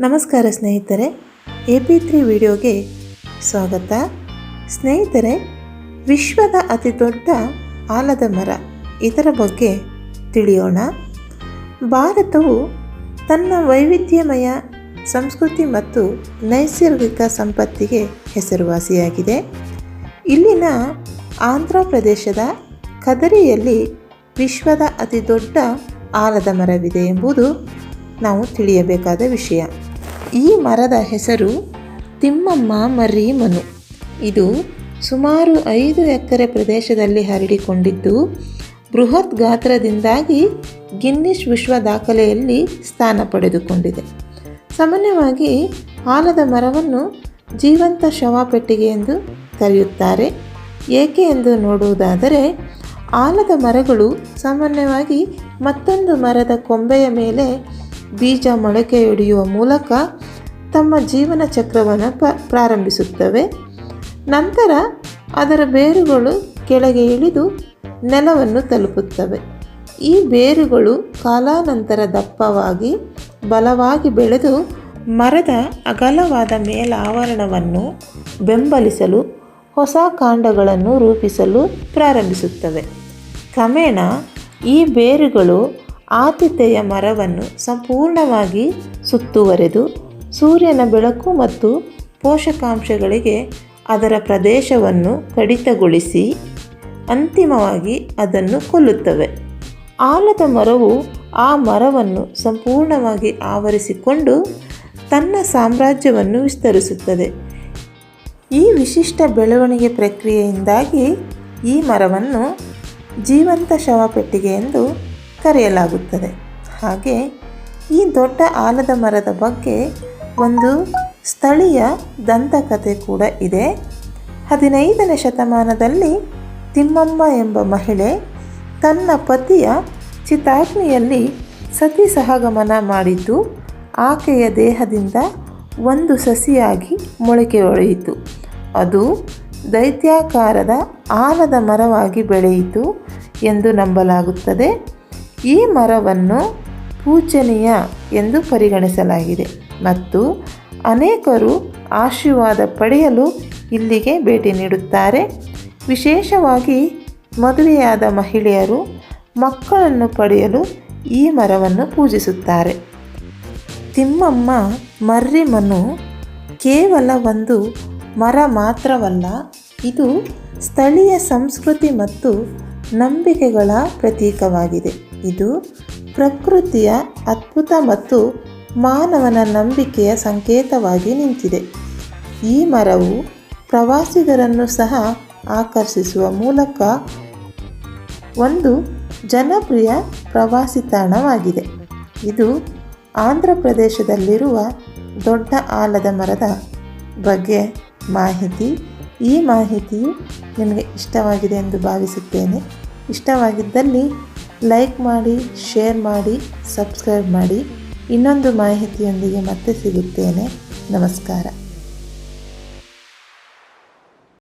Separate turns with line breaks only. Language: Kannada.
ನಮಸ್ಕಾರ ಸ್ನೇಹಿತರೆ, ಎ ಪಿ ತ್ರೀ ವಿಡಿಯೋಗೆ ಸ್ವಾಗತ. ಸ್ನೇಹಿತರೆ, ವಿಶ್ವದ ಅತಿ ದೊಡ್ಡ ಆಲದ ಮರ ಇದರ ಬಗ್ಗೆ ತಿಳಿಯೋಣ. ಭಾರತವು ತನ್ನ ವೈವಿಧ್ಯಮಯ ಸಂಸ್ಕೃತಿ ಮತ್ತು ನೈಸರ್ಗಿಕ ಸಂಪತ್ತಿಗೆ ಹೆಸರುವಾಸಿಯಾಗಿದೆ. ಇಲ್ಲಿನ ಆಂಧ್ರ ಪ್ರದೇಶದ ಕದರಿಯಲ್ಲಿ ವಿಶ್ವದ ಅತಿ ದೊಡ್ಡ ಆಲದ ಮರವಿದೆ ಎಂಬುದು ನಾವು ತಿಳಿಯಬೇಕಾದ ವಿಷಯ. ಈ ಮರದ ಹೆಸರು ತಿಮ್ಮಮ್ಮ ಮರಿ ಮನು. ಇದು ಸುಮಾರು ಐದು ಎಕರೆ ಪ್ರದೇಶದಲ್ಲಿ ಹರಡಿಕೊಂಡಿದ್ದು, ಬೃಹತ್ ಗಾತ್ರದಿಂದಾಗಿ ಗಿನ್ನಿಶ್ ವಿಶ್ವ ದಾಖಲೆಯಲ್ಲಿ ಸ್ಥಾನ ಪಡೆದುಕೊಂಡಿದೆ. ಸಾಮಾನ್ಯವಾಗಿ ಆಲದ ಮರವನ್ನು ಜೀವಂತ ಶವ ಪೆಟ್ಟಿಗೆ ಎಂದು ಕರೆಯುತ್ತಾರೆ. ಏಕೆ ಎಂದು ನೋಡುವುದಾದರೆ, ಆಲದ ಮರಗಳು ಸಾಮಾನ್ಯವಾಗಿ ಮತ್ತೊಂದು ಮರದ ಕೊಂಬೆಯ ಮೇಲೆ ಬೀಜ ಮೊಳಕೆಯೊಡೆಯುವ ಮೂಲಕ ತಮ್ಮ ಜೀವನ ಚಕ್ರವನ್ನು ಪ್ರಾರಂಭಿಸುತ್ತವೆ. ನಂತರ ಅದರ ಬೇರುಗಳು ಕೆಳಗೆ ಇಳಿದು ನೆಲವನ್ನು ತಲುಪುತ್ತವೆ. ಈ ಬೇರುಗಳು ಕಾಲಾನಂತರ ದಪ್ಪವಾಗಿ ಬಲವಾಗಿ ಬೆಳೆದು ಮರದ ಅಗಲವಾದ ಮೇಲಾವರಣವನ್ನು ಬೆಂಬಲಿಸಲು, ಹೊಸ ಕಾಂಡಗಳನ್ನು ರೂಪಿಸಲು ಪ್ರಾರಂಭಿಸುತ್ತವೆ. ಕ್ರಮೇಣ ಈ ಬೇರುಗಳು ಆತಿಥೇಯ ಮರವನ್ನು ಸಂಪೂರ್ಣವಾಗಿ ಸುತ್ತುವರೆದು ಸೂರ್ಯನ ಬೆಳಕು ಮತ್ತು ಪೋಷಕಾಂಶಗಳಿಗೆ ಅದರ ಪ್ರದೇಶವನ್ನು ಕಡಿತಗೊಳಿಸಿ ಅಂತಿಮವಾಗಿ ಅದನ್ನು ಕೊಲ್ಲುತ್ತವೆ. ಆಲದ ಮರವು ಆ ಮರವನ್ನು ಸಂಪೂರ್ಣವಾಗಿ ಆವರಿಸಿಕೊಂಡು ತನ್ನ ಸಾಮ್ರಾಜ್ಯವನ್ನು ವಿಸ್ತರಿಸುತ್ತದೆ. ಈ ವಿಶಿಷ್ಟ ಬೆಳವಣಿಗೆ ಪ್ರಕ್ರಿಯೆಯಿಂದಾಗಿ ಈ ಮರವನ್ನು ಜೀವಂತ ಶವಪೆಟ್ಟಿಗೆ ಎಂದು ಕರೆಯಲಾಗುತ್ತದೆ. ಹಾಗೆ ಈ ದೊಡ್ಡ ಆಲದ ಮರದ ಬಗ್ಗೆ ಒಂದು ಸ್ಥಳೀಯ ದಂತಕಥೆ ಕೂಡ ಇದೆ. ಹದಿನೈದನೇ ಶತಮಾನದಲ್ಲಿ ತಿಮ್ಮಮ್ಮ ಎಂಬ ಮಹಿಳೆ ತನ್ನ ಪತಿಯ ಚಿತಾಗ್ನಿಯಲ್ಲಿ ಸತಿ ಸಹಗಮನ ಮಾಡಿದ್ದು, ಆಕೆಯ ದೇಹದಿಂದ ಒಂದು ಸಸಿಯಾಗಿ ಮೊಳಕೆ ಒಡೆಯಿತು. ಅದು ದೈತ್ಯಾಕಾರದ ಆಲದ ಮರವಾಗಿ ಬೆಳೆಯಿತು ಎಂದು ನಂಬಲಾಗುತ್ತದೆ. ಈ ಮರವನ್ನು ಪೂಜನೀಯ ಎಂದು ಪರಿಗಣಿಸಲಾಗಿದೆ ಮತ್ತು ಅನೇಕರು ಆಶೀರ್ವಾದ ಪಡೆಯಲು ಇಲ್ಲಿಗೆ ಭೇಟಿ ನೀಡುತ್ತಾರೆ. ವಿಶೇಷವಾಗಿ ಮದುವೆಯಾದ ಮಹಿಳೆಯರು ಮಕ್ಕಳನ್ನು ಪಡೆಯಲು ಈ ಮರವನ್ನು ಪೂಜಿಸುತ್ತಾರೆ. ತಿಮ್ಮಮ್ಮ ಮರ್ರಿಮನು ಕೇವಲ ಒಂದು ಮರ ಮಾತ್ರವಲ್ಲ, ಇದು ಸ್ಥಳೀಯ ಸಂಸ್ಕೃತಿ ಮತ್ತು ನಂಬಿಕೆಗಳ ಪ್ರತೀಕವಾಗಿದೆ. ಇದು ಪ್ರಕೃತಿಯ ಅದ್ಭುತ ಮತ್ತು ಮಾನವನ ನಂಬಿಕೆಯ ಸಂಕೇತವಾಗಿ ನಿಂತಿದೆ. ಈ ಮರವು ಪ್ರವಾಸಿಗರನ್ನು ಸಹ ಆಕರ್ಷಿಸುವ ಮೂಲಕ ಒಂದು ಜನಪ್ರಿಯ ಪ್ರವಾಸಿ ತಾಣವಾಗಿದೆ. ಇದು ಆಂಧ್ರ ಪ್ರದೇಶದಲ್ಲಿರುವ ದೊಡ್ಡ ಆಲದ ಮರದ ಬಗ್ಗೆ ಮಾಹಿತಿ ಈ ಮಾಹಿತಿಯು ನಿಮಗೆ ಇಷ್ಟವಾಗಿದೆ ಎಂದು ಭಾವಿಸುತ್ತೇನೆ. ಇಷ್ಟವಾಗಿದ್ದಲ್ಲಿ ಲೈಕ್ ಮಾಡಿ, ಶೇರ್ ಮಾಡಿ, ಸಬ್ಸ್ಕ್ರೈಬ್ ಮಾಡಿ. ಇನ್ನೊಂದು ಮಾಹಿತಿಯೊಂದಿಗೆ ಮತ್ತೆ ಸಿಗುತ್ತೇನೆ. ನಮಸ್ಕಾರ.